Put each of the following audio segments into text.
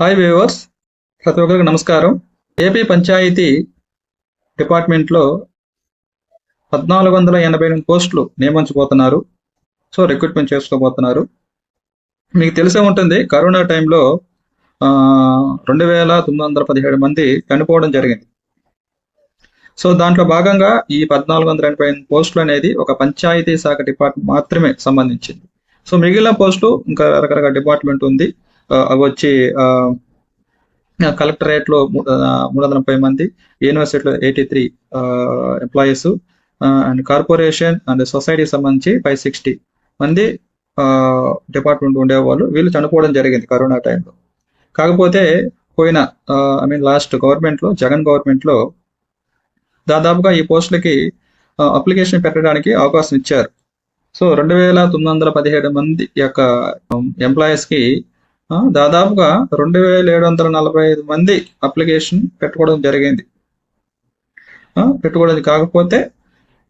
Hi viewers ప్రతి ఒక్కరికి నమస్కారం. ఏపీ పంచాయతీ డిపార్ట్మెంట్లో పద్నాలుగు వందల ఎనభై ఎనిమిది పోస్టులు నియమించబోతున్నారు. So recruitment చేసుకోబోతున్నారు. మీకు తెలిసే ఉంటుంది కరోనా టైంలో ఆ, రెండు వేల తొమ్మిది వందల పదిహేడు మంది చనిపోవడం జరిగింది. సో దాంట్లో భాగంగా ఈ పద్నాలుగు వందల ఎనభై ఎనిమిది పోస్టులు అనేది ఒక పంచాయతీ శాఖ డిపార్ట్మెంట్ మాత్రమే సంబంధించింది. సో మిగిలిన పోస్టులు ఇంకా రకరకాల డిపార్ట్మెంట్ ఉంది. అవి వచ్చి ఆ, కలెక్టరేట్లో మూడు వందల ముప్పై మంది యూనివర్సిటీలో eighty three employees and corporation and society సంబంధించి ఫైవ్ సిక్స్టీ మంది డిపార్ట్మెంట్ ఉండేవాళ్ళు. వీళ్ళు చనిపోవడం జరిగింది కరోనా టైంలో. కాకపోతే పోయిన ఐ మీన్ లాస్ట్ గవర్నమెంట్లో జగన్ గవర్నమెంట్లో దాదాపుగా ఈ పోస్టులకి అప్లికేషన్ పెట్టడానికి అవకాశం ఇచ్చారు. సో రెండు వేల తొమ్మిది వందల పదిహేడు మంది యొక్క ఎంప్లాయీస్కి దాదాపుగా రెండు వేల ఏడు వందల నలభై ఐదు మంది అప్లికేషన్ పెట్టుకోవడం జరిగింది. ఆ, పెట్టుకోవడం కాకపోతే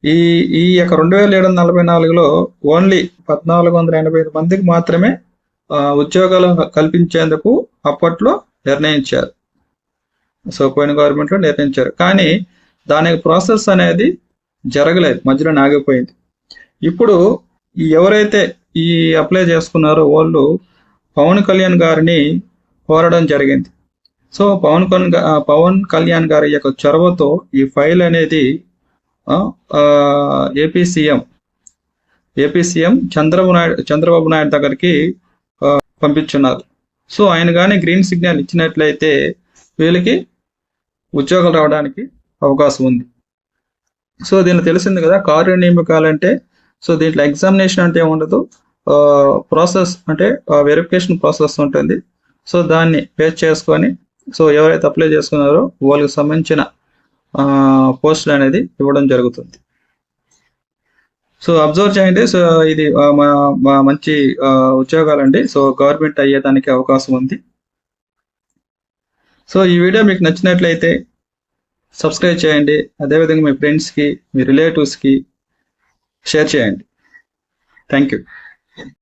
ఈ ఈ యొక్క రెండు వేల ఏడు వందల నలభై నాలుగులో ఓన్లీ పద్నాలుగు వందల ఎనభై ఐదు మందికి మాత్రమే ఉద్యోగాలు కల్పించేందుకు అప్పట్లో నిర్ణయించారు. సో పోయిన గవర్నమెంట్లో నిర్ణయించారు. కానీ దానికి ప్రాసెస్ అనేది జరగలేదు. మధ్యలో ఆగిపోయింది. ఇప్పుడు ఈ ఎవరైతే ఈ అప్లై చేసుకున్నారో వాళ్ళు పవన్ కళ్యాణ్ గారిని కోరడం జరిగింది. సో పవన్ కళ్యాణ్ పవన్ కళ్యాణ్ గారి యొక్క చొరవతో ఈ ఫైల్ అనేది AP CM AP CM Chandrababu Naidu Chandrababu Naidu దగ్గరికి పంపించున్నారు. సో ఆయన కానీ గ్రీన్ సిగ్నల్ ఇచ్చినట్లయితే వీళ్ళకి ఉద్యోగాలు రావడానికి అవకాశం ఉంది. సో దీనిలో తెలిసింది కదా కార్య నియామకాలంటే సో దీంట్లో ఎగ్జామినేషన్ అంటే ఉండదు ప్రాసెస్ అంటే వెరిఫికేషన్ ప్రాసెస్ ఉంటుంది. సో దాన్ని పేస్ చేసుకొని సో ఎవరైతే అప్లై చేసుకున్నారో వాళ్ళకి సంబంధించిన పోస్టులు అనేది ఇవ్వడం జరుగుతుంది. సో అబ్జర్వ్ చేయండి. సో ఇది మా మా మంచి ఉద్యోగాలండి. సో గవర్నమెంట్ అయ్యేదానికి అవకాశం ఉంది. సో ఈ వీడియో మీకు నచ్చినట్లయితే సబ్స్క్రైబ్ చేయండి. అదేవిధంగా మీ ఫ్రెండ్స్కి మీ రిలేటివ్స్కి షేర్ చేయండి. Thank you